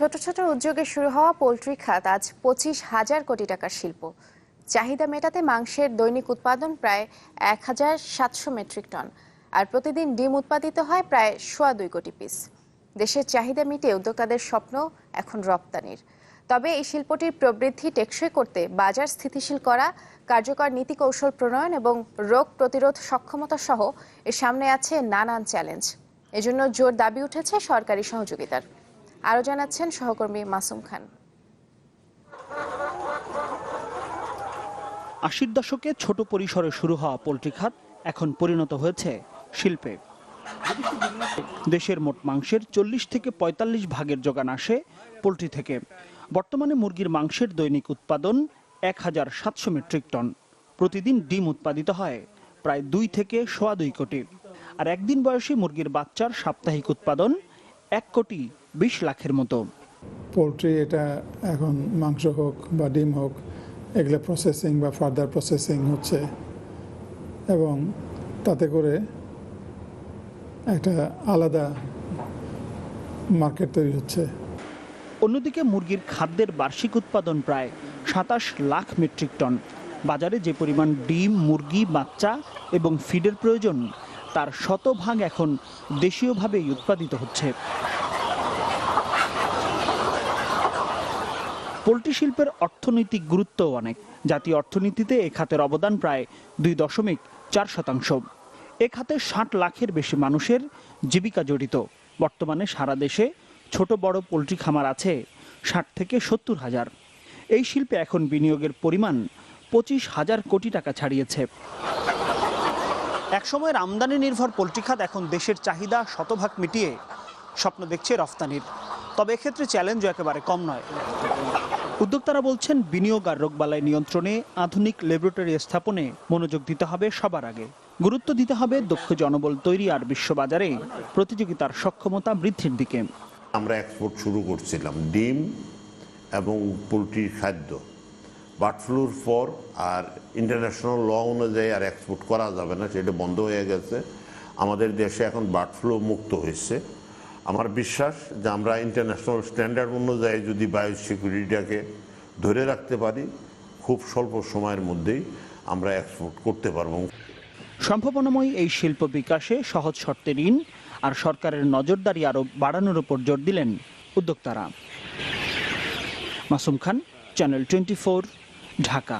ছোট ছোট উদ্যোগে শুরু হওয়া পোলট্রি খাত আজ পঁচিশ হাজার কোটি টাকার শিল্প। চাহিদা মেটাতে মাংসের দৈনিক উৎপাদন প্রায় এক হাজার সাতশো মেট্রিক টন, আর প্রতিদিন ডিম উৎপাদিত হয় প্রায় সোয়া দুই কোটি পিস। দেশের চাহিদা মিটিয়ে উদ্যোক্তাদের স্বপ্ন এখন রপ্তানির। তবে এই শিল্পটির প্রবৃদ্ধি টেকসই করতে বাজার স্থিতিশীল করা, কার্যকর নীতি কৌশল প্রণয়ন এবং রোগ প্রতিরোধ সক্ষমতা সহ এর সামনে আছে নানান চ্যালেঞ্জ। এজন্য জোর দাবি উঠেছে সরকারি সহযোগিতার। আরও জানাচ্ছেন সহকর্মী মাসুম খান। আশির দশকে ছোট পরিসরে শুরু হওয়া পোলট্রি খাত এখন পরিণত হয়েছে শিল্পে। দেশের মোট মাংসের চল্লিশ থেকে পঁয়তাল্লিশ ভাগের যোগান আসে পোলট্রি থেকে। বর্তমানে মুরগির মাংসের দৈনিক উৎপাদন এক হাজার সাতশো মেট্রিক টন। প্রতিদিন ডিম উৎপাদিত হয় প্রায় দুই থেকে সোয়া দুই কোটি। আর একদিন বয়সী মুরগির বাচ্চার সাপ্তাহিক উৎপাদন এক কোটি বিশ লাখের মতো। পোলট্রি এটা এখন মাংস হোক বা ডিম হোক এগুলো প্রসেসিং বা ফার্দার প্রসেসিং হচ্ছে। এবং তাতে করে একটা আলাদা মার্কেট তৈরি হচ্ছে। অন্যদিকে মুরগির খাদ্যের বার্ষিক উৎপাদন প্রায় সাতাশ লাখ মেট্রিক টন বাজারে যে পরিমাণ ডিম মুরগি বাচ্চা এবং ফিডের প্রয়োজন তার শতভাগ এখন দেশীয়ভাবেই উৎপাদিত হচ্ছে। পোলট্রি শিল্পের অর্থনৈতিক গুরুত্ব অনেক। জাতীয় অর্থনীতিতে এ খাতের অবদান প্রায় দুই দশমিক চার শতাংশ। এ খাতে ষাট লাখের বেশি মানুষের জীবিকা জড়িত। বর্তমানে সারা দেশে ছোট বড় পোলট্রি খামার আছে ষাট থেকে সত্তর হাজার। এই শিল্পে এখন বিনিয়োগের পরিমাণ পঁচিশ হাজার কোটি টাকা ছাড়িয়েছে। একসময়ের আমদানি নির্ভর পোলট্রি খাত এখন দেশের চাহিদা শতভাগ মিটিয়ে স্বপ্ন দেখছে রফতানির। তবে এক্ষেত্রে চ্যালেঞ্জও একেবারে কম নয়। উদ্যোক্তারা বলছেন, বিনিয়োগ আর রোগবালাই নিয়ন্ত্রণে আধুনিক ল্যাবরেটরি স্থাপনে মনোযোগ দিতে হবে সবার আগে। গুরুত্ব দিতে হবে দক্ষ জনবল তৈরি আর বিশ্ববাজারে প্রতিযোগিতার সক্ষমতা বৃদ্ধির দিকে। আমরা এক্সপোর্ট শুরু করছিলাম ডিম এবং পোলট্রির খাদ্য। বার্ড ফ্লুর পর আর ইন্টারন্যাশনাল ল অনুযায়ী আর এক্সপোর্ট করা যাবে না, সেটা বন্ধ হয়ে গেছে। আমাদের দেশে এখন বার্ড ফ্লু মুক্ত হয়েছে। আমার বিশ্বাস যে আমরা ইন্টারন্যাশনাল স্ট্যান্ডার্ড অনুযায়ী যদি বায়ো সিকিউরিটিটাকে ধরে রাখতে পারি, খুব স্বল্প সময়ের মধ্যেই আমরা এক্সপোর্ট করতে পারব। সম্ভাবনাময়ী এই শিল্প বিকাশে সহজ শর্তে ঋণ আর সরকারের নজরদারি আরও বাড়ানোর উপর জোর দিলেন উদ্যোক্তারা। Masum Khan channel twenty Dhaka.